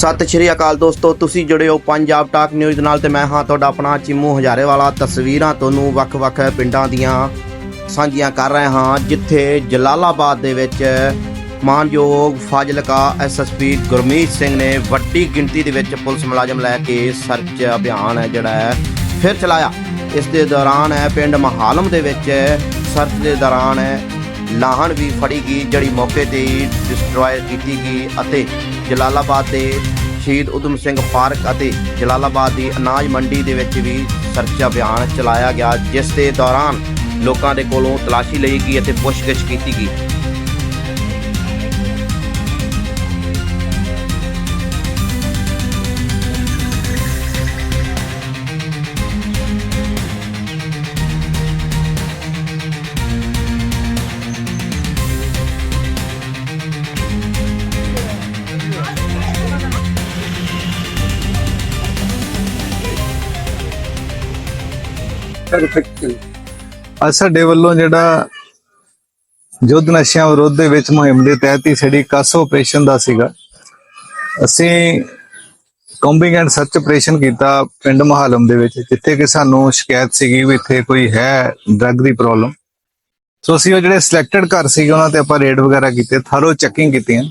ਸਤਿ ਸ਼੍ਰੀ ਅਕਾਲ ਦੋਸਤੋ, ਤੁਸੀਂ ਜੁੜੇ ਹੋ ਪੰਜਾਬ ਟਾਕ ਨਿਊਜ਼ ਨਾਲ ਤੇ ਮੈਂ ਹਾਂ ਤੁਹਾਡਾ ਆਪਣਾ ਚਿੰਮੂ ਹਜ਼ਾਰੇ ਵਾਲਾ ਤਸਵੀਰਾਂ ਤੁਹਾਨੂੰ ਵੱਖ-ਵੱਖ ਪਿੰਡਾਂ ਦੀਆਂ ਸਾਂਝੀਆਂ ਕਰ ਰਹੇ ਹਾਂ, ਜਿੱਥੇ ਜਲਾਲਾਬਾਦ ਦੇ ਵਿੱਚ ਮਾਨਯੋਗ ਫਾਜ਼ਿਲਕਾ ਐਸਐਸਪੀ ਗੁਰਮੀਤ ਸਿੰਘ ਨੇ ਵੱਡੀ ਗਿਣਤੀ ਦੇ ਵਿੱਚ ਪੁਲਿਸ ਮੁਲਾਜ਼ਮ ਲੈ ਕੇ ਸਰਚ ਅਭਿਆਨ ਹੈ ਜਿਹੜਾ ਹੈ, ਫਿਰ ਚਲਾਇਆ। ਇਸ ਦੇ ਦੌਰਾਨ ਹੈ, ਪਿੰਡ ਮਹਾਲਮ ਦੇ ਵਿੱਚ ਸਰਚ ਦੇ ਦੌਰਾਨ ਹੈ ਲਾਹਣ ਵੀ ਫੜੀ ਗਈ, ਜਿਹੜੀ ਮੌਕੇ ਤੇ ਹੀ ਡਿਸਟਰੋਏ ਕੀਤੀ ਗਈ ਅਤੇ ਜਲਾਲਾਬਾਦ ਦੇ ਸ਼ਹੀਦ ਉਦਮ ਸਿੰਘ ਪਾਰਕ ਅਤੇ ਜਲਾਲਾਬਾਦ ਦੀ ਅਨਾਜ ਮੰਡੀ ਦੇ ਵਿੱਚ ਵੀ ਸਰਚ ਅਭਿਆਨ ਚਲਾਇਆ ਗਿਆ, ਜਿਸ ਦੇ ਦੌਰਾਨ ਲੋਕਾਂ ਦੇ ਕੋਲੋਂ ਤਲਾਸ਼ੀ ਲਈ ਗਈ ਅਤੇ ਪੁੱਛਗਿੱਛ ਕੀਤੀ ਗਈ। ਅੱਜ ਸਾਡੇ ਵੱਲੋਂ ਜਿਹੜਾ ਯੁੱਧ ਨਸ਼ਿਆਂ ਵਿਰੁੱਧ ਦੇ ਵਿੱਚ ਮੁਹਿੰਮ ਦੇ ਤਹਿਤ ਹੀ ਸਾਡੀ ਕਸ ਆਪਰੇਸ਼ਨ ਦਾ ਸੀਗਾ। ਅਸੀਂ ਕੰਬਿੰਗ ਐਂਡ ਸਰਚ ਆਪਰੇਸ਼ਨ ਕੀਤਾ ਪਿੰਡ ਮਹਾਲਮ ਦੇ ਵਿੱਚ, ਜਿੱਥੇ ਕਿ ਸਾਨੂੰ ਸ਼ਿਕਾਇਤ ਸੀਗੀ ਵੀ ਇੱਥੇ ਕੋਈ ਹੈ ਡਰੱਗ ਦੀ ਪ੍ਰੋਬਲਮ ਸੋ ਅਸੀਂ ਉਹ ਜਿਹੜੇ ਸਿਲੈਕਟਡ ਘਰ ਸੀਗੇ, ਉਹਨਾਂ ਤੇ ਆਪਾਂ ਰੇਡ ਵਗੈਰਾ ਕੀਤੇ ਥਰੋ ਚੈਕਿੰਗ ਕੀਤੀਆਂ।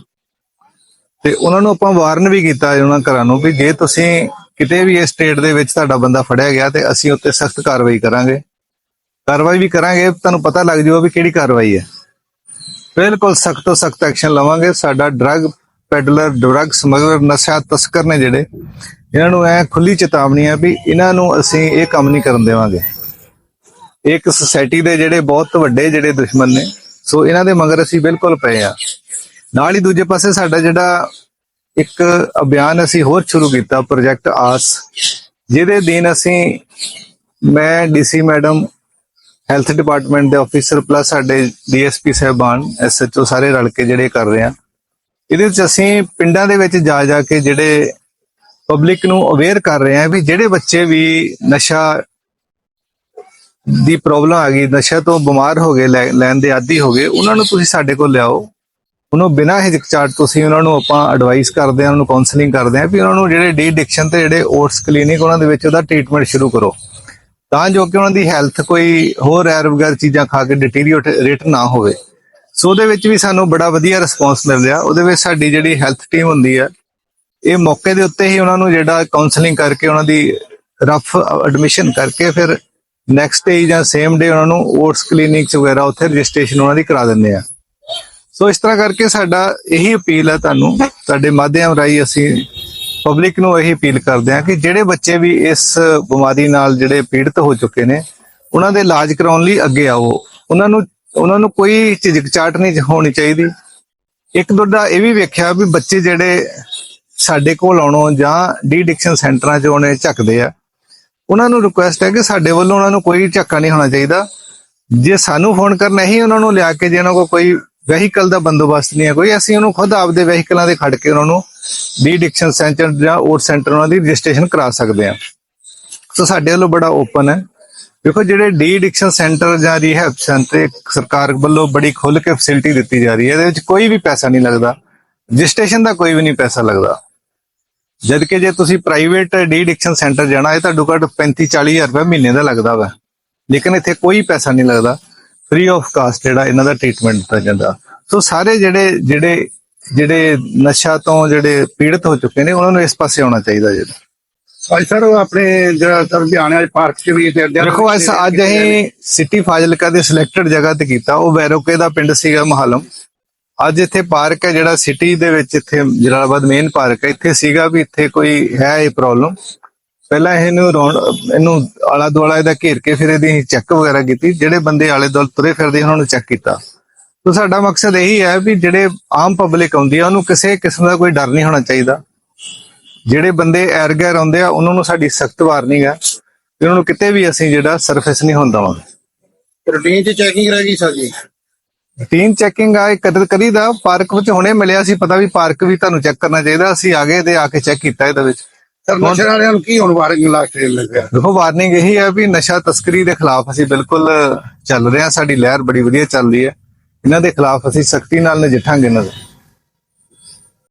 ਤੇ ਉਹਨਾਂ ਨੂੰ ਆਪਾਂ ਵਾਰਨ ਵੀ ਕੀਤਾ ਉਹਨਾਂ ਘਰਾਂ ਨੂੰ ਵੀ ਜੇ ਤੁਸੀਂ ਕਿਤੇ ਵੀ ਇਸ ਸਟੇਟ ਦੇ ਵਿੱਚ ਤੁਹਾਡਾ ਬੰਦਾ ਫੜਿਆ ਗਿਆ ਤੇ ਅਸੀਂ ਉੱਤੇ ਸਖਤ ਕਾਰਵਾਈ ਕਰਾਂਗੇ। ਕਾਰਵਾਈ ਵੀ ਕਰਾਂਗੇ, ਤੁਹਾਨੂੰ ਪਤਾ ਲੱਗ ਜਾਊਗਾ ਵੀ ਕਿਹੜੀ ਕਾਰਵਾਈ ਹੈ। ਬਿਲਕੁਲ ਸਖਤ ਤੋਂ ਸਖਤ ਐਕਸ਼ਨ ਲਵਾਂਗੇ। ਸਾਡਾ ਡਰੱਗ, ਪੈਡਲਰ ਡਰੱਗ ਸਮਗਲਰ ਨਸ਼ਾ ਤਸਕਰ ਨੇ ਜਿਹੜੇ, ਇਹਨਾਂ ਨੂੰ ਐ ਖੁੱਲੀ ਚੇਤਾਵਨੀ ਹੈ ਵੀ ਇਹਨਾਂ ਨੂੰ ਅਸੀਂ ਇਹ ਕੰਮ ਨਹੀਂ ਕਰਨ ਦੇਵਾਂਗੇ। ਇੱਕ ਸੁਸਾਇਟੀ ਦੇ ਜਿਹੜੇ ਬਹੁਤ ਵੱਡੇ ਜਿਹੜੇ ਦੁਸ਼ਮਣ ਨੇ, ਸੋ ਇਹਨਾਂ ਦੇ ਮਗਰ ਅਸੀਂ ਬਿਲਕੁਲ ਪਏ ਆ ਨਾਲ ਹੀ ਦੂਜੇ ਪਾਸੇ ਸਾਡਾ ਜਿਹੜਾ ਇੱਕ ਅਭਿਆਨ ਅਸੀਂ ਹੋਰ ਸ਼ੁਰੂ ਕੀਤਾ ਪ੍ਰੋਜੈਕਟ ਆਸ ਜਿਹਦੇ ਦਿਨ ਅਸੀਂ, ਮੈਂ ਡੀਸੀ ਮੈਡਮ, ਹੈਲਥ ਡਿਪਾਰਟਮੈਂਟ ਦੇ ਆਫੀਸਰ ਪਲੱਸ ਸਾਡੇ ਡੀਐਸਪੀ ਸਾਹਿਬਾਨ ਐਸਐਚਓ ਸਾਰੇ ਰਲ ਕੇ ਜਿਹੜੇ ਕਰ ਰਹੇ ਆ। ਇਹਦੇ ਵਿੱਚ ਅਸੀਂ ਪਿੰਡਾਂ ਦੇ ਵਿੱਚ ਜਾ ਜਾ ਕੇ ਜਿਹੜੇ ਪਬਲਿਕ ਨੂੰ ਅਵੇਅਰ ਕਰ ਰਹੇ ਆ ਵੀ ਜਿਹੜੇ ਬੱਚੇ ਵੀ ਨਸ਼ਾ ਦੀ ਪ੍ਰੋਬਲਮ ਆ ਗਈ, ਨਸ਼ਾ ਤੋਂ ਬਿਮਾਰ ਹੋ ਗਏ, ਲੈ- ਲੈਣ ਦੇ ਆਦੀ ਹੋ ਗਏ, ਉਹਨਾਂ ਨੂੰ ਤੁਸੀਂ ਸਾਡੇ ਕੋਲ ਲਿਆਓ। ਉਹਨੂੰ ਬਿਨਾਂ ਹਿਚਕਚਾਟ ਤੁਸੀਂ ਉਹਨਾਂ ਨੂੰ ਆਪਾਂ ਐਡਵਾਈਸ ਕਰਦੇ ਆ ਉਹਨਾਂ ਨੂੰ ਕਾਉਂਸਲਿੰਗ ਕਰਦੇ ਆ ਵੀ ਉਹਨਾਂ ਨੂੰ ਜਿਹੜੇ ਡੀ ਡਿਕਸ਼ਨ ਤੇ ਜਿਹੜੇ ਓਟਸ ਕਲੀਨਿਕ ਉਹਨਾਂ ਦੇ ਵਿੱਚ ਉਹਦਾ ਟ੍ਰੀਟਮੈਂਟ ਸ਼ੁਰੂ ਕਰੋ। ਤਾਂ ਜੋ ਕਿ ਉਹਨਾਂ ਦੀ ਹੈਲਥ ਕੋਈ ਹੋਰ ਐਰ ਵਗੈਰ ਚੀਜ਼ਾਂ ਖਾ ਕੇ ਡਿਟੀਰੀਓਰੇਟ ਨਾ ਹੋਵੇ। ਸੋ ਉਹਦੇ ਵਿੱਚ ਵੀ ਸਾਨੂੰ ਬੜਾ ਵਧੀਆ ਰਿਸਪੌਂਸ ਮਿਲ ਰਿਹਾ। ਉਹਦੇ ਵਿੱਚ ਸਾਡੀ ਜਿਹੜੀ ਹੈਲਥ ਟੀਮ ਹੁੰਦੀ ਹੈ, ਇਹ ਮੌਕੇ ਦੇ ਉੱਤੇ ਹੀ ਉਹਨਾਂ ਨੂੰ ਜਿਹੜਾ ਕਾਉਂਸਲਿੰਗ ਕਰਕੇ ਉਹਨਾਂ ਦੀ ਰਫ ਐਡਮਿਸ਼ਨ ਕਰਕੇ ਫਿਰ ਨੈਕਸਟ ਡੇ ਜਾਂ ਸੇਮ ਡੇ ਉਹਨਾਂ ਨੂੰ ਓਟਸ ਕਲੀਨਿਕਸ ਵਗੈਰਾ ਉੱਥੇ ਰਜਿਸਟ੍ਰੇਸ਼ਨ ਉਹਨਾਂ ਦੀ ਕਰਾ ਦਿੰਦੇ ਆ। ਸੋ ਇਸ ਤਰ੍ਹਾਂ ਕਰਕੇ ਸਾਡਾ ਇਹੀ ਅਪੀਲ ਹੈ ਤੁਹਾਨੂੰ ਸਾਡੇ ਮਾਧਿਅਮ ਰਾਹੀਂ ਅਸੀਂ ਪਬਲਿਕ ਨੂੰ ਇਹੀ ਅਪੀਲ ਕਰਦੇ ਹਾਂ ਕਿ ਜਿਹੜੇ ਬੱਚੇ ਵੀ ਇਸ ਬਿਮਾਰੀ ਨਾਲ ਜਿਹੜੇ ਪੀੜਤ ਹੋ ਚੁੱਕੇ ਨੇ, ਉਹਨਾਂ ਦੇ ਇਲਾਜ ਕਰਾਉਣ ਲਈ ਅੱਗੇ ਆਓ। ਉਹਨਾਂ ਨੂੰ ਉਹਨਾਂ ਨੂੰ ਕੋਈ ਝਿਜਕਚਾਟ ਨਹੀਂ ਹੋਣੀ ਚਾਹੀਦੀ। ਇੱਕ ਦੁੱਡਾ ਇਹ ਵੀ ਵੇਖਿਆ ਵੀ ਬੱਚੇ ਜਿਹੜੇ ਸਾਡੇ ਕੋਲ ਆਉਣੋਂ ਜਾਂ ਡੀ ਡਿਕਸ਼ਨ ਸੈਂਟਰਾਂ 'ਚ ਆਉਣੇ ਝੱਕਦੇ ਆ, ਉਹਨਾਂ ਨੂੰ ਰਿਕੁਐਸਟ ਹੈ ਕਿ ਸਾਡੇ ਵੱਲੋਂ ਉਹਨਾਂ ਨੂੰ ਕੋਈ ਝੱਕਾ ਨਹੀਂ ਹੋਣਾ ਚਾਹੀਦਾ। ਜੇ ਸਾਨੂੰ ਫੋਨ ਕਰਨਾ ਹੀ ਉਹਨਾਂ ਨੂੰ ਲਿਆ ਕੇ ਜੇ ਉਹਨਾਂ ਕੋਲ ਕੋਈ ਵਹੀਕਲ ਦਾ ਬੰਦੋਬਸਤ ਨਹੀਂ ਹੈ ਕੋਈ। ਅਸੀਂ ਉਹਨੂੰ ਖੁਦ ਆਪਦੇ ਵਹੀਕਲਾਂ ਦੇ ਖੜ ਕੇ ਉਹਨਾਂ ਨੂੰ ਡੀ ਡਿਕਸ਼ਨ ਸੈਂਟਰ ਜਾਂ ਓਟ ਸੈਂਟਰ ਉਹਨਾਂ ਦੀ ਰਜਿਸਟ੍ਰੇਸ਼ਨ ਕਰਾ ਸਕਦੇ ਆ ਸੋ ਸਾਡੇ ਵੱਲੋਂ ਬੜਾ ਓਪਨ ਹੈ। ਦੇਖੋ ਜਿਹੜੇ ਡੀ ਡਿਕਸ਼ਨ ਸੈਂਟਰ ਜਾਂ ਰੀਹੈਬ ਸੈਂਟਰ ਸਰਕਾਰ ਵੱਲੋਂ ਬੜੀ ਖੁੱਲ ਕੇ ਫੈਸਿਲਿਟੀ ਦਿੱਤੀ ਜਾ ਰਹੀ ਹੈ। ਇਹਦੇ ਵਿੱਚ ਕੋਈ ਵੀ ਪੈਸਾ ਨਹੀਂ ਲੱਗਦਾ। ਰਜਿਸਟ੍ਰੇਸ਼ਨ ਦਾ ਕੋਈ ਵੀ ਨਹੀਂ ਪੈਸਾ ਲੱਗਦਾ। ਜਦ ਕਿ ਜੇ ਤੁਸੀਂ ਪ੍ਰਾਈਵੇਟ ਡੀ ਡਿਕਸ਼ਨ ਸੈਂਟਰ ਜਾਣਾ, ਇਹ ਤੁਹਾਨੂੰ ਘੱਟ 35 40000 ਰੁਪਏ ਮਹੀਨੇ ਦਾ ਲੱਗਦਾ ਵਾ। ਲੇਕਿਨ ਇੱਥੇ ਕੋਈ ਪੈਸਾ ਨਹੀਂ ਲੱਗਦਾ। ਫ੍ਰੀ ਆਫ ਕਾਸਟ ਜਿਹੜਾ ਇਹਨਾਂ ਦਾ ਟ੍ਰੀਟਮੈਂਟ ਦਿੱਤਾ ਜਾਂਦਾ। ਸੋ ਸਾਰੇ ਜਿਹੜੇ ਜਿਹੜੇ ਜਿਹੜੇ ਨਸ਼ਾ ਤੋਂ ਜਿਹੜੇ ਪੀੜਤ ਹੋ ਚੁੱਕੇ ਨੇ ਉਹਨਾਂ ਨੂੰ ਇਸ ਪਾਸੇ ਆਉਣਾ ਚਾਹੀਦਾ ਜੀ। ਭਾਈ ਸਰ ਆਪਣੇ ਜਿਹੜਾ ਸਰ ਲੁਧਿਆਣੇ ਵਾਲੇ ਪਾਰਕ ਚ ਵੀ ਤੇ ਦੇਖੋ ਅੱਜ ਅੱਜ ਅਸੀਂ ਸਿਟੀ ਫਾਜ਼ਿਲਕਾ ਦੇ ਸਿਲੈਕਟਡ ਜਗ੍ਹਾ ਤੇ ਕੀਤਾ ਉਹ ਵੈਰੋਕੇ ਦਾ ਪਿੰਡ ਸੀਗਾ ਮਹਾਲਮ। ਅੱਜ ਇੱਥੇ ਪਾਰਕ ਹੈ ਜਿਹੜਾ ਸਿਟੀ ਦੇ ਵਿੱਚ ਇੱਥੇ ਜਲਾਲਾਬਾਦ ਮੇਨ ਪਾਰਕ ਹੈ। ਇੱਥੇ ਸੀਗਾ ਵੀ ਇੱਥੇ ਕੋਈ ਹੈ ਇਹ ਪ੍ਰੋਬਲਮ ਪਹਿਲਾਂ ਇਹਨੂੰ ਰੌਣ ਇਹਨੂੰ ਆਲਾ ਦੁਆਲਾ ਇਹਦਾ ਘੇਰ ਕੇ ਫਿਰ ਇਹਦੀ ਚੈੱਕ ਵਗੈਰਾ ਕੀਤੀ ਜਿਹੜੇ ਬੰਦੇ ਆਲੇ ਦੁਆਲੇ ਤੁਰੇ ਫਿਰਦੇ ਉਹਨਾਂ ਨੂੰ ਚੈੱਕ ਕੀਤਾ। ਸੋ ਸਾਡਾ ਮਕਸਦ ਇਹੀ ਹੈ ਵੀ ਜਿਹੜੇ ਆਮ ਪਬਲਿਕ ਆਉਂਦੀ ਆ ਉਹਨੂੰ ਕਿਸੇ ਕਿਸਮ ਦਾ ਕੋਈ ਡਰ ਨਹੀਂ ਹੋਣਾ ਚਾਹੀਦਾ। ਜਿਹੜੇ ਬੰਦੇ ਐਰ ਗੈਰ ਆਉਂਦੇ ਆ ਉਹਨਾਂ ਨੂੰ ਸਾਡੀ ਸਖਤ ਵਾਰਨਿੰਗ ਹੈ ਕਿ ਉਹਨਾਂ ਨੂੰ ਕਿਤੇ ਵੀ ਅਸੀਂ ਜਿਹੜਾ ਸਰਫੇਸ ਨਹੀਂ ਹੋਣ ਦੇਵਾਂਗੇ। ਰੂਟੀਨ ਚ ਚੈਕਿੰਗ ਰਹਿ ਗਈ ਸਰ ਜੀ? ਰੂਟੀਨ ਚੈਕਿੰਗ ਆ ਕਦਰ ਕਰੀਦਾ ਪਾਰਕ ਵਿੱਚ ਹੁਣੇ ਮਿਲਿਆ ਸੀ ਪਤਾ ਵੀ ਪਾਰਕ ਵੀ ਤੁਹਾਨੂੰ ਚੈੱਕ ਕਰਨਾ ਚਾਹੀਦਾ ਅਸੀਂ ਆ ਗਏ ਤੇ ਆ ਕੇ ਚੈੱਕ ਕੀਤਾ ਇਹਦੇ ਵਿੱਚ। ਸਰ ਨਸ਼ੇ ਵਾਲਿਆਂ ਨੂੰ ਕੀ ਹੁਣ ਵਾਰਨਿੰਗ ਲਾਸਟ ਟਾਈਮ ਲੱਗਿਆ ਦੇਖੋ ਵਾਰਨਿੰਗ ਇਹੀ ਹੈ ਵੀ ਨਸ਼ਾ ਤਸਕਰੀ ਦੇ ਖਿਲਾਫ ਅਸੀਂ ਬਿਲਕੁਲ ਚੱਲ ਰਹੇ ਹਾਂ ਸਾਡੀ ਲਹਿਰ ਬੜੀ ਵਧੀਆ ਚੱਲ ਰਹੀ ਹੈ। ਇਹਨਾਂ ਦੇ ਖਿਲਾਫ ਅਸੀਂ ਸਖਤੀ ਨਾਲ ਨਜਿੱਠਾਂਗੇ ਦੇ।